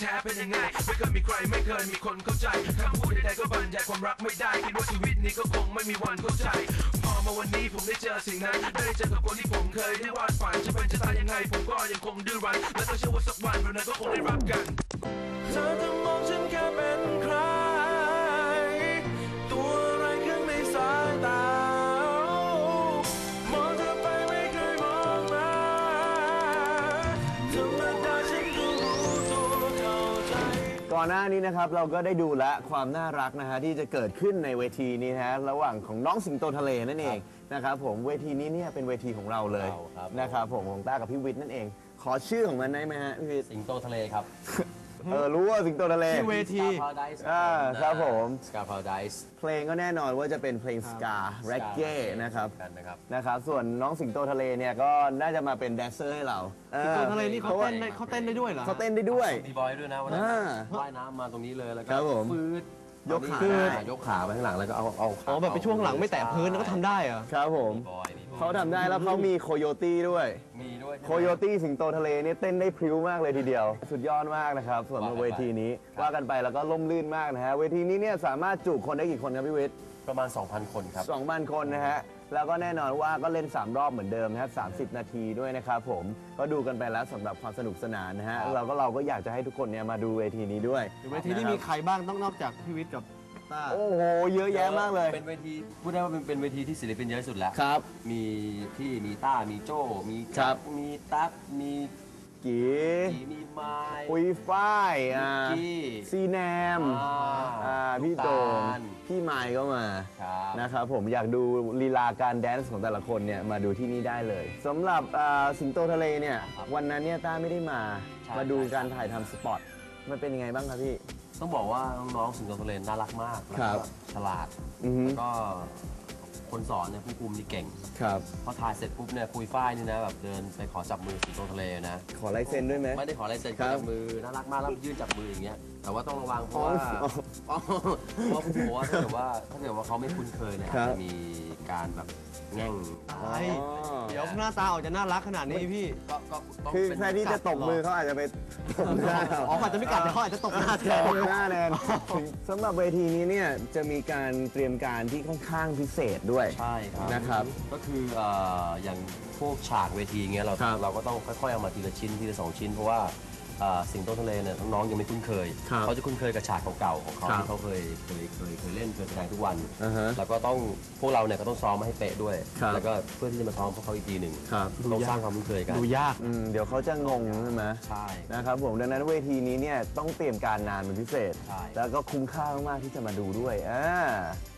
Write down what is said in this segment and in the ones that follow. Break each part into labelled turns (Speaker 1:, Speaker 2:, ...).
Speaker 1: แท้เป็นยังไงไม่เคยมีใครไม่เคยมีคนเข้าใจคำพูดใดๆก็บรรยายความรักไม่ได้คิดว่าชีวิตนี้ก็คงไม่มีวันเข้าใจ พอมาวันนี้ผมได้เจอสิ่งนั้น ได้เจอกับคนที่ผมเคยได้วาดฝันจะเป็นจะตายยังไง ผมก็ยังคงดื้อรั้นและก็เชื่อว่าสักวันเรานั้นก็คงได้รักกันเธอจะมอง
Speaker 2: ก่อนหน้านี้นะครับเราก็ได้ดูและความน่ารักนะฮะที่จะเกิดขึ้นในเวทีนี้นะฮะระหว่างของน้องสิงโตทะเลนั่นเองนะครับผมเวทีนี้เนี่ยเป็นเวทีของเราเลย
Speaker 3: เราครับ
Speaker 2: นะครับผมของต้ากับพี่วิทย์นั่นเอง ขอชื่อของมันได้ไหมฮะพี่วิทย์
Speaker 3: สิงโตทะเลครับ
Speaker 2: เออรู้ว่าสิงโตทะเล
Speaker 4: ที่เวที
Speaker 3: Scar Paradise
Speaker 2: อ่าครับผม
Speaker 3: สกาพาราไดส์
Speaker 2: เพลงก็แน่นอนว่าจะเป็นเพลงสกาแร็กเก้นะครับ
Speaker 3: กันนะครับ
Speaker 2: นะครับ ส่วนน้องสิงโตทะเลเนี่ยก็น่าจะมาเป็นแดนเซอร์ให้เรา
Speaker 4: สิงโตทะเลนี่เขา
Speaker 2: พระว่
Speaker 4: เต้นได้เขาเต้นได้ด้วยเหรอ
Speaker 2: เขาเต้นได้ด้วย
Speaker 3: ดีบอยด้วยนะวันนั้น
Speaker 2: อ่า
Speaker 3: ว่ายน้ำมาตรงนี้เลยแล้วก็
Speaker 2: ครับผม
Speaker 3: ฟืด
Speaker 2: ยกขา
Speaker 3: คือ
Speaker 2: ได้
Speaker 3: ยกขาไปข้างหลังแล้วก็เอาเอาขา
Speaker 4: อ๋อแบบไปช่วงหลังไม่แตะพื้นแล้วก็ทำได้เหรอ
Speaker 2: ครับผม
Speaker 3: ดีบอยดีบอย
Speaker 2: เขาทำได้แล้วเขามีโคโยตี้ด้วย
Speaker 3: มี ด้วยใช่ไหม
Speaker 2: โคโยตี้สิงโตทะเลนี่เต้นได้พริ้วมากเลยทีเดียว สุดยอดมากนะครับสำหรับ
Speaker 3: ว่ากันไป
Speaker 2: เวทีนี้
Speaker 3: ครับ
Speaker 2: ว่ากันไปแล้วก็ล่มลื่นมากนะฮะเวทีนี้เนี่ยสามารถจุคนได้กี่คนครับพี่วิทย์
Speaker 3: ประมาณ 2,000 คนครับ
Speaker 2: สองพันคนนะฮะแล้วก็แน่นอนว่าก็เล่น 3 รอบเหมือนเดิมนะครับ30 นาทีด้วยนะครับผมก็ดูกันไปแล้วสำหรับความสนุกสนานนะฮะ
Speaker 3: ครับ
Speaker 2: เราก็เราก็อยากจะให้ทุกคนเนี่ยมาดูเวทีนี้ด้วย
Speaker 4: เวทีนี่มีใครบ้างต้องนอกจากพี่วิทย์กับ ต้า
Speaker 2: โอ้โห เยอะแยะมากเลย
Speaker 3: เป็นเวทีพูดได้ว่าเป็นเป็นเวทีที่ศิลปินเยอะที่สุดแล้ว
Speaker 2: ครับ
Speaker 3: มีพี่มีต้ามีโจ้มี
Speaker 2: ครับ
Speaker 3: มีตั๊กมี
Speaker 2: กี
Speaker 3: กีมีไม้
Speaker 2: ปุยฝ้ายอ่า
Speaker 3: กี้
Speaker 2: ซีแนม
Speaker 3: อ่า
Speaker 2: อ่าพี่โตง
Speaker 3: ลูกตาล
Speaker 2: พี่ไมค์ก็มา
Speaker 3: ครับ
Speaker 2: นะครับผมอยากดูลีลาการแดนซ์ของแต่ละคนเนี่ยมาดูที่นี่ได้เลยสำหรับอ่าสิงโตทะเลเนี่ย
Speaker 3: ครับ
Speaker 2: วันนั้นเนี่ยต้าไม่ได้มา
Speaker 3: ใช่
Speaker 2: มาดู
Speaker 3: ใช่
Speaker 2: การถ่ายทำสปอตมันเป็นยังไงบ้างครับพี่
Speaker 3: ต้องบอกว่าน้องๆสิงโตทะเลน่ารักมากแล้ว
Speaker 2: ครั
Speaker 3: ก็
Speaker 2: บ
Speaker 3: ฉลาด
Speaker 2: อือฮึ
Speaker 3: แล้วก็คนสอนเนี่ยผู้คุมนี่เก่ง
Speaker 2: ครับ
Speaker 3: พอถ่ายเสร็จปุ๊บเนี่ยปุยฝ้ายนี่นะแบบเดินไปขอจับมือสิงโตทะเลนะ
Speaker 2: ขอลายเซ็นด้วยไหม
Speaker 3: ไม่ได้ขอลายเซ็น
Speaker 2: ครั
Speaker 3: ขอบ จับมือน่ารักมากแล้วยื่นจับมืออย่างเงี้ย แต่ว่าต้องระวังเพราะว่า
Speaker 2: อ๋อ
Speaker 3: เพราะผู้คุมบอกว่าถ้าเกิดว่าถ้าเกิดว่าเขาไม่คุ้นเคยเนี่ย
Speaker 2: ครั
Speaker 3: อาจ
Speaker 2: บ
Speaker 3: จะมีการแบบแง่ง
Speaker 4: ไอ้เดี๋ยวหน้าตาออกจะน่ารักขนาดนี้พี่
Speaker 3: ก็ก็ต้อง
Speaker 2: คือ
Speaker 3: เป็น
Speaker 2: แทนที่จะตบมือเขาอาจจะไปตบหน้า
Speaker 4: อ๋ออาจจะไม่กัดแต่เขาอาจจะตกหน้าแท
Speaker 2: แท
Speaker 4: น
Speaker 2: นหน้าแทนสำหรับเวทีนี้เนี่ยจะมีการเตรียมการที่ค่อนข้างพิเศษด้วย
Speaker 3: ใช่ครับ
Speaker 2: นะครับ
Speaker 3: ก็คือเอ่ออย่างพวกฉากเวทีเงี้ยเรา
Speaker 2: ครับ
Speaker 3: เราก็ต้องค่อยๆเอามาทีละชิ้นทีละสองชิ้นเพราะว่าเอ่อสิงโตทะเลเนี่ยน้องๆยังไม่คุ้นเคย
Speaker 2: ครับ
Speaker 3: เขาจะคุ้นเคยกับฉากเก่าๆของเขา
Speaker 2: ครับ
Speaker 3: ที่เขาเคยเคยเคยเคยเล่นเคยแสดงทุกวัน
Speaker 2: อ่าฮะ
Speaker 3: แล้วก็ต้องพวกเราเนี่ยก็ต้องซ้อมมาให้เป๊ะด้วย
Speaker 2: ครับ
Speaker 3: แล้วก็เพื่อที่จะมาซ้อมพวกเขาอีกทีหนึ่ง
Speaker 2: ครับ
Speaker 3: ต้องสร้างความคุ้นเคยกัน
Speaker 4: ดูยาก
Speaker 2: อืมเดี๋ยวเขาจะงงใช่ไหม
Speaker 3: ใช่
Speaker 2: นะครับผมดังนั้นเวทีนี้เนี่ยต้องเตรียมการนานเป็นพิเศษ
Speaker 3: ใช่
Speaker 2: แล้วก็คุ้มค่ามากๆที่จะมาดูด้วยอ่า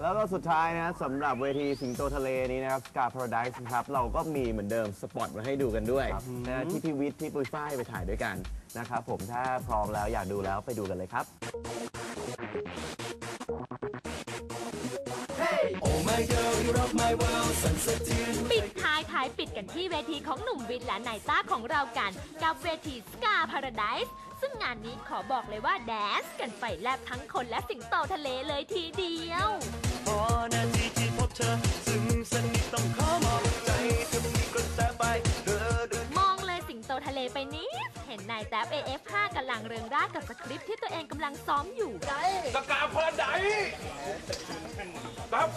Speaker 2: แล้วก็สุดท้ายนะสำหรับเวทีสิงโตทะเลนี้นะครับ Scar Paradise นะครับเราก็มีเหมือนเดิมสปอตมาให้ดูกันด้วยนะที่พี่วิทย์ที่ปุ้ยฝ้ายไปถ่ายด้วยกัน นะครับผมถ้าพร้อมแล้วอยากดูแล้วไปดูกันเลยครับ
Speaker 5: ปิดท้ายท้ายปิดกันที่เวทีของหนุ่มวินและนายต้าของเรากัน กับเวทีสกาพาราได s ์ซึ่งงานนี้ขอบอกเลยว่าแดนซ์กันไฟแลบทั้งคนและสิงโตทะเลเลยทีเดียว
Speaker 1: พอนาทีที่พบเธอซึ่งสนิทต้องขอมองใจเธอมีกระแสไปเธอเดิน
Speaker 5: มองเลยสิงโตทะเลไปนิดเห็นนายแท็บ AF5 กำลังเริงร่ากับสคริปต์ที่ตัวเองกำลังซ้อมอยู่
Speaker 1: สกาพาไดครับ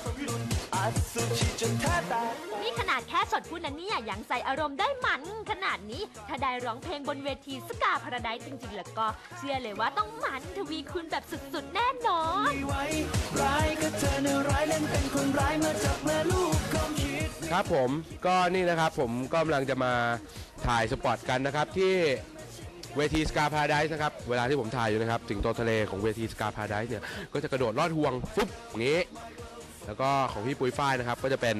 Speaker 1: อัดสุชิจนแทบแตก
Speaker 5: นี่ขนาดแค่ช็อตพูดนั้นเนี่ยยังใส่อารมณ์ได้มัน ขนาดนี้ถ้าได้ร้องเพลงบนเวทีสกาพาราได s ์จริงๆ แล้วก็ เชื่อเลยว่าต้องมันทวีคูณแบบสุดๆ แน่นอน
Speaker 1: ไม่ไหวร้ายก็เธอเนื้อร้ายเล่นเป็นคนร้ายมาจับแม่ลูกความคิด
Speaker 6: ครับผมก็นี่นะครับผมก็กำลังจะมาถ่ายสปอตกันนะครับที่ เวทีสกาพาได s ์นะครับ เวลาที่ผมถ่ายอยู่นะครับสิงโตทะเลของเวทีสกาพาได s ์เนี่ย ก็จะกระโดดลอดห่วงฟุ๊บอย่างนี้ แล้วก็ของพี่ปุ้ยฝ้ายนะครับ ก็จะเป็น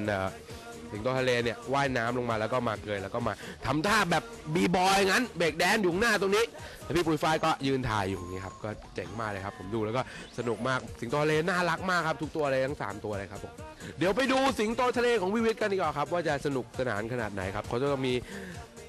Speaker 6: สิงโตทะเลเนี่ยว่ายน้ำลงมาแล้วก็มาเกยแล้วก็มาทำท่าแบบบีบอยงั้นเบรกแดนอยู่หน้าตรงนี้แล้วพี่ปุ้ยฝ้ายก็ยืนถ่ายอยู่อย่างนี้ครับก็เจ๋งมากเลยครับ ผมดูแล้วก็สนุกมากสิงโตทะเลน่ารักมากครับทุกตัวเลยทั้งสามตัวเลยครับผมเดี๋ยวไปดูสิงโตทะเลของพี่วิทกันดีกว่าครับว่าจะสนุกสนานขนาดไหนครับเขาจะมี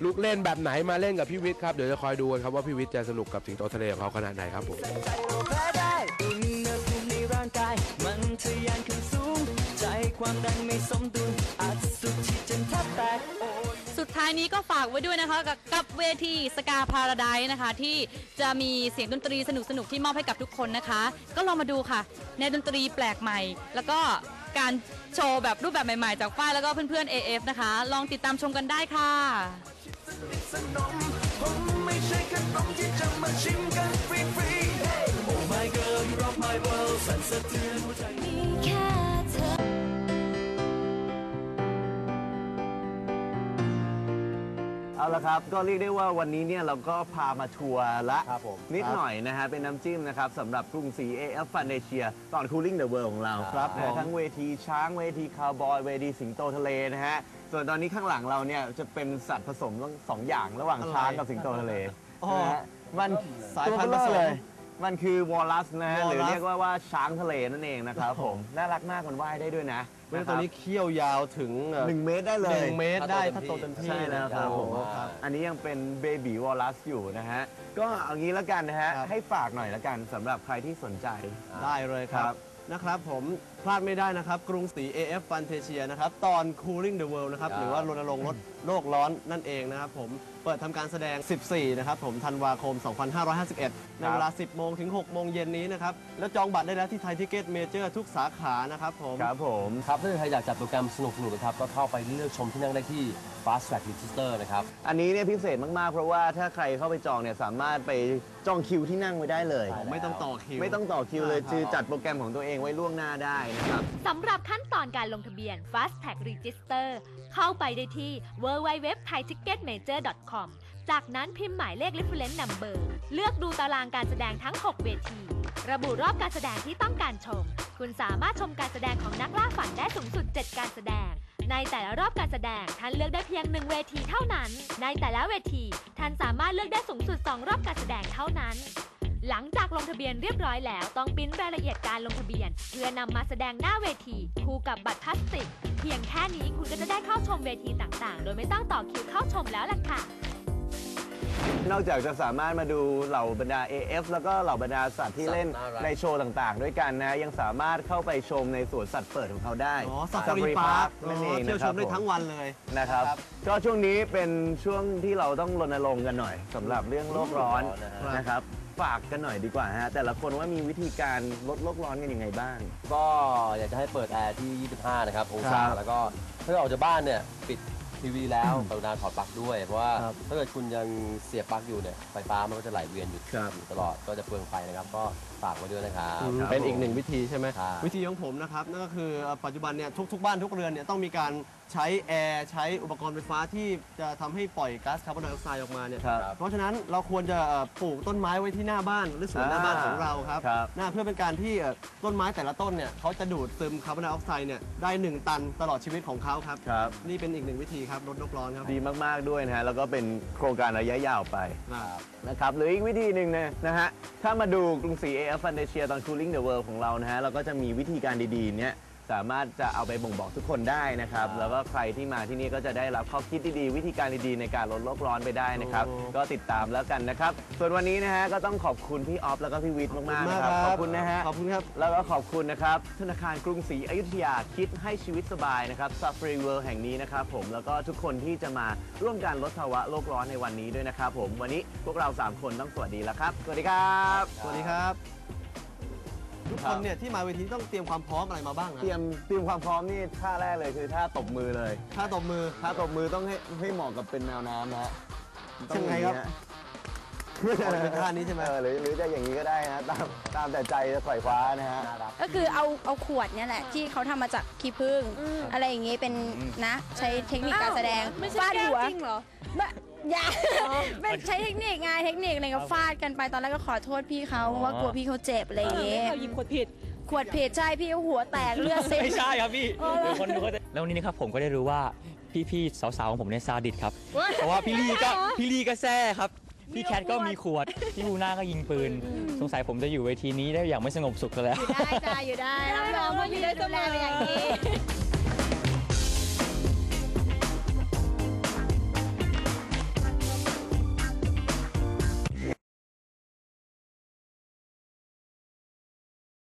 Speaker 6: ลูกเล่นแบบไหนมาเล่นกับพี่วิทย์ครับ เดี๋ยวจะคอยดูกันครับว่าพี่วิทย์จะสนุกกับสิงโตทะเลของเขาขนาดไหนครับผม
Speaker 1: ใจเราแพ้ได้อุณหภูมิในร่างกาย มันทะยานขึ้นสูง ใจความดันไม่สมดุลอัดสุดที่จนแทบแตกโอ้ย
Speaker 7: สุดท้ายนี้ก็ฝากไว้ด้วยนะคะกับกับเวทีสกาพาราไดนะคะ ที่จะมีเสียงดนตรีสนุกๆ ที่มอบให้กับทุกคนนะคะ ก็ลองมาดูค่ะ แนวดนตรีแปลกใหม่ แล้วก็ การโชว์แบบรูปแบบใหม่ๆ จากฝ้ายแล้วก็เพื่อนๆ AF นะคะ ลองติดตามชมกันได้ค่ะ
Speaker 1: เอา
Speaker 2: ละครับ ก็เรียกได้ว่าวันนี้เนี่ยเราก็พามาทัวร์ละ
Speaker 3: ครับผม
Speaker 2: นิดหน่อยนะฮะ เป็นน้ำจิ้มนะครับสำหรับกรุงศรี AF f u n a s i a ตอน Cooling the World ของเรา
Speaker 3: ครับ
Speaker 2: นะฮะทั้งเวทีช้างเวทีคาวบอย เวทีสิงโตทะเลนะฮะ ส่วนตอนนี้ข้างหลังเราเนี่ยจะเป็นสัตว์ผสมทั้งสองอย่างระหว่างช้างกับสิงโตทะเล
Speaker 4: อ๋อ
Speaker 2: นะฮะมัน
Speaker 4: สายพันธุ์
Speaker 2: ตัวเบลอ
Speaker 4: ผสม
Speaker 2: เลย มันคือวอลลัสนะฮะ
Speaker 4: วอลลัส
Speaker 2: หรือเรียกว่าว่าช้างทะเลนั่นเองนะครับผม น่ารักมากมันว่ายได้ด้วยนะ
Speaker 4: เมื่อตัวนี้เขี้ยวยาวถึงเอ่อ
Speaker 2: หนึ่งเมตรได้เลย
Speaker 4: หนึ่งเมตรได้ถ้าโตเต็มที่
Speaker 2: ใช่แล้วครับผม
Speaker 4: โอ้โหครับ
Speaker 2: อันนี้ยังเป็นเบบีวอลลัสอยู่นะฮะ ก็เอางี้แล้วกันนะฮะ
Speaker 4: ครับ
Speaker 2: ให้ฝากหน่อยแล้วกันสำหรับใครที่สนใจ
Speaker 4: ได้เลยค
Speaker 2: ครั
Speaker 4: รับ
Speaker 2: บ
Speaker 4: นะครับ ผมพลาดไม่ได้นะครับ กรุงศรี AF f u n t a s i a นะครับ ตอน Cooling the World นะครับ
Speaker 3: ครับ
Speaker 4: หรือว่ารณรงค์ลดโลกร้อนนั่นเองนะครับผมเปิดทำการแสดง 14 นะครับผมธันวาคม 2551 ในเวลา 10 โมงถึง 6 โมงเย็นนี้นะครับ แล้วจองบัตรได้แล้วที่ไทยทิเก็ตเมเจอร์ทุกสาขานะครับผม
Speaker 2: ครับผม
Speaker 3: ครับถ้าใครอยากจัดโปรแกรมสนุกๆนะครับ ก็เข้าไปเลือกชมที่นั่งได้ที่ Fast Track Register นะครับ
Speaker 2: อันนี้เนี่ยพิเศษมากๆ เพราะว่าถ้าใครเข้าไปจองเนี่ยสามารถไป จองคิวที่นั่งไว้ได้เลย
Speaker 3: ใช่
Speaker 4: ไม่ต้องต่อคิว
Speaker 2: ไม่ต้องต่อคิวเลย
Speaker 4: ครับ
Speaker 2: คือจัดโปรแกรมของตัวเองไว้ล่วงหน้าได้นะครับ
Speaker 5: สำหรับขั้นตอนการลงทะเบียน Fast Tag Register เข้าไปได้ที่ www.thaiticketmajor.com จากนั้นพิมพ์หมายเลข reference number เลือกดูตารางการแสดงทั้ง 6 เวที ระบุรอบการแสดงที่ต้องการชม คุณสามารถชมการแสดงของนักล่าฝันได้สูงสุด 7 การแสดง ในแต่ละรอบการแสดงท่านเลือกได้เพียงหนึ่งเวทีเท่านั้น ในแต่ละเวทีท่านสามารถเลือกได้สูงสุด 2 รอบการแสดงเท่านั้น หลังจากลงทะเบียนเรียบร้อยแล้วต้องปริ้นรายละเอียดการลงทะเบียน เพื่อนำมาแสดงหน้าเวที คู่กับบัตรพลาสติก เพียงแค่นี้คุณก็จะได้เข้าชมเวทีต่างๆ โดยไม่ต้องต่อคิวเข้าชมแล้วล่ะค่ะ
Speaker 2: นอกจากจะสามารถมาดูเหล่าบรรดา AF แล้วก็เหล่าบรรดาสัตว์ที่เล่น
Speaker 3: สัตว์น่ารัก
Speaker 2: ในโชว์ต่างๆ ด้วยกันนะ ยังสามารถเข้าไปชมในสวนสัตว์เปิดของเขาได้
Speaker 4: อ๋อซาฟารีพาร์ค
Speaker 2: นั่นเอง
Speaker 4: เที่ยว
Speaker 2: นะค
Speaker 4: ช
Speaker 2: รับ
Speaker 4: มได้ทั้งวันเลย
Speaker 2: นะครับ
Speaker 4: ครับ
Speaker 2: ก็ช่วงนี้เป็นช่วงที่เราต้องรณรงค์กันหน่อยสำหรับเรื่องโลกร้อน
Speaker 3: นะฮะ
Speaker 2: นะครับฝากกันหน่อยดีกว่าฮะแต่ละคนว่ามีวิธีการลดโลกร้อนกันยังไงบ้าง
Speaker 3: ก็อยากจะให้เปิดแอร์ที่ 25 นะครับองศา
Speaker 2: ครับ
Speaker 3: แล้วก็ถ้าออกจากบ้านเนี่ย ปิด ทีวีแล้วกรุณาถอดปลั๊กด้วย เพราะว่า
Speaker 2: ครับ
Speaker 3: ถ้าเกิดคุณยังเสียบปลั๊กอยู่เนี่ยไฟฟ้ามันก็จะไหลเวียนอยู่
Speaker 2: ครับ
Speaker 3: อยู่ตลอดก็จะเปลืองไฟนะครับ ก็ ฝากไว้ด้วยนะครับ
Speaker 2: ครับ
Speaker 4: เป็นอีกหนึ่งวิธีใช่ไหม
Speaker 3: ครับ
Speaker 4: วิธีของผมนะครับนั่นก็คือเอ่อปัจจุบันเนี่ยทุกๆ บ้านทุกเรือนเนี่ยต้องมีการใช้แอร์ใช้อุปกรณ์ไฟฟ้าที่จะทำให้ปล่อยก๊าซคาร์บอนไดออกไซด์ออกมาเนี่ย
Speaker 2: ครับ
Speaker 4: เพราะฉะนั้นเราควรจะเอ่อปลูกต้นไม้ไว้ที่หน้าบ้านหรือสวนหน้าบ้านของเราครับ
Speaker 2: ครับ
Speaker 4: นะเพื่อเป็นการที่เอ่อต้นไม้แต่ละต้นเนี่ยเขาจะดูดซึมคาร์บอนไดออกไซด์เนี่ยได้หนึ่งตันตลอดชีวิตของเขาครับ
Speaker 2: ครับ
Speaker 4: นี่เป็นอีกหนึ่งวิธีครับลดโลกร้อนครับ
Speaker 2: ดีมาก ๆ ด้วยนะฮะ แล้วก็เป็นโครงการระยะยาวไป
Speaker 4: ครับ
Speaker 2: นะครับหรืออีกวิธีหนึ่งนะนะฮะ ถ้ามาดูกรุงศรี AF f u n d a s i a ตอน Cooling the World ของเรานะฮะเราก็จะมีวิธีการดีๆ เนี้ย สามารถจะเอาไปบ่งบอกทุกคนได้นะครับ แล้วก็ใครที่มาที่นี่ก็จะได้รับข้อคิดดีๆวิธีการดีๆในการลดโลกร้อนไปได้นะครับ
Speaker 4: โอ้
Speaker 2: ก็ติดตามแล้วกันนะครับ ส่วนวันนี้นะฮะก็ต้องขอบคุณพี่ออฟแล้วก็พี่วิทย์มากๆนะครับขอบคุณนะฮะ
Speaker 4: ขอบคุณครับ
Speaker 2: แล้วก็ขอบคุณนะครับธนาคารกรุงศรีอยุธยาคิดให้ชีวิตสบายนะครับซ a ฟ a ีเวิร์แห่งนี้นะครับผมแล้วก็ทุกคนที่จะมาร่วมกันลดภาวะโลกร้อนในวันนี้ด้วยนะครับผมวันนี้พวกเรา 3 คนต้องสวัสดีแล้วครับ สวัสดีครับ
Speaker 4: สวัสดีครับ ทุกคนเนี่ยที่มาเวทีต้องเตรียมความพร้อมอะไรมาบ้างนะ
Speaker 2: เตรียมเตรียมความพร้อมนี่ท่าแรกเลยคือท่าตบมือเลย
Speaker 4: ถ้าตบมือ
Speaker 2: ท่าตบมือต้องให้ให้เหมาะกับเป็นแมวน้ำนะฮะต้อ
Speaker 4: ยังไงครับ
Speaker 2: อย่า
Speaker 4: อ๋อเป็นท่านี้ใช่ไหม
Speaker 2: เออหรือหรือจะอย่างนี้ก็ได้นะ ตามตามแต่ใจจะไขว่คว้านะฮะ
Speaker 8: ก็คือเอาเอาขวดเนี่ยแหละที่เขาทำมาจากขี้ผึ้งอะไรอย่างงี้เป็นนะ ใช้เทคนิคการแสดง
Speaker 7: ไม่ใช่
Speaker 8: ฟาด
Speaker 7: แก้ว
Speaker 8: หัว
Speaker 7: จริงเหรอ
Speaker 8: ไม่อ ย่าเป็นใช้เทคนิคไงเทคนิคอะไรก็ฟาดกันไปตอนแรกก็ขอโทษพี่เขาเพราะว่ากลัวพี่เขาเจ็บอะไรอย่างงี้
Speaker 7: เราหยิบขวดผิด
Speaker 8: ขวดเพจใช่พี่เขาหัวแตกเลือดซิบ
Speaker 9: ไม่ใช่ครับพี่เดี๋ยวคนดูก็จะแล้ววันนี้นะครับผมก็ได้รู้ว่าพี่ๆสาวๆของผมเนี่ยซาดิสครับเพราะว่าพี่ลี่ก็พี่ลี่ก็แซ่ครับพี่แคทก็มีขวด พี่บูน่าก็ยิงปืน สงสัยผมจะอยู่เวทีนี้ได้อย่างไม่สงบสุขซะแล้ว
Speaker 8: ได้จ้าอยู่ได้รับรองว่าพี่ได้ดูแลเป็นอย่างดี